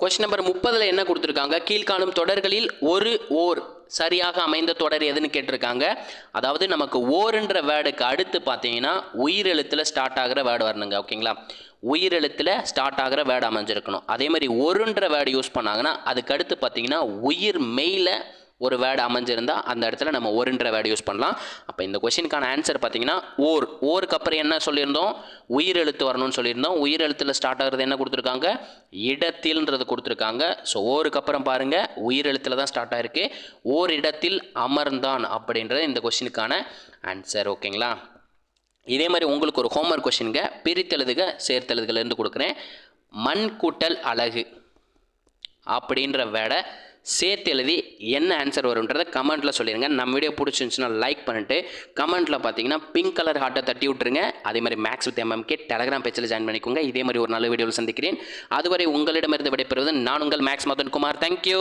Question number முப்பதில் என்ன கொடுத்துருக்காங்க? கீழ்காணும் தொடர்களில் ஒரு ஓர் சரியாக அமைந்த தொடர் எதுன்னு கேட்டிருக்காங்க. அதாவது நமக்கு ஓருன்ற வேர்டுக்கு அடுத்து பார்த்தீங்கன்னா உயிரெழுத்தில் ஸ்டார்ட் ஆகிற வேர்டு வரணுங்க ஓகேங்களா? உயிரெழுத்தில் ஸ்டார்ட் ஆகிற வேர்டு அமைஞ்சிருக்கணும். அதே மாதிரி ஒருன்ற வேர்டு யூஸ் பண்ணாங்கன்னா அதுக்கு அடுத்து பார்த்தீங்கன்னா உயிர் மெய்யில் ஒரு வேர்டு அமைஞ்சிருந்தால் அந்த இடத்துல நம்ம ஒருன்ற வேர்டு யூஸ் பண்ணலாம். அப்போ இந்த கொஷினுக்கான ஆன்சர் பார்த்தீங்கன்னா ஓர் ஓருக்கு அப்புறம் என்ன சொல்லியிருந்தோம்? உயிர் எழுத்து வரணும்னு சொல்லியிருந்தோம். உயிர் எழுத்தில் ஸ்டார்ட் ஆகிறது என்ன கொடுத்துருக்காங்க? இடத்தில்ன்றது கொடுத்துருக்காங்க. ஸோ ஓருக்கு அப்புறம் பாருங்கள் உயிர் எழுத்தில் தான் ஸ்டார்ட் ஆயிருக்கு. ஓர் இடத்தில் அமர்ந்தான் அப்படின்றது இந்த கொஷினுக்கான ஆன்சர் ஓகேங்களா இதே மாதிரி உங்களுக்கு ஒரு ஹோம்ஒர்க் கொஷினுங்க பிரித்தெழுதுக சேர்த்தெழுதுகள்லேருந்து கொடுக்குறேன். மண் கூட்டல் அழகு அப்படின்ற வேடை சேர்த்து எழுதி என்ன ஆன்சர் வரும்ன்றதை கமெண்ட்டில் சொல்லிடுங்க நம்ம வீடியோ பிடிச்சிருந்துச்சுன்னா லைக் பண்ணிட்டு கமெண்ட்டில் பார்த்தீங்கன்னா பிங்க் கலர் ஹார்ட்டை தட்டி விட்டுருங்க. அதே மாதிரி மேக்ஸ் வித் எம்எம்கே டெலகிராம் பேஜில் ஜாயின் பண்ணிக்கோங்க. இதே மாதிரி ஒரு நல்ல வீடியோவில் சந்திக்கிறேன். அதுவரை உங்களிடமிருந்து விடைபெறுவது நான் உங்கள் மேக்ஸ் மதன் குமார். தேங்க்யூ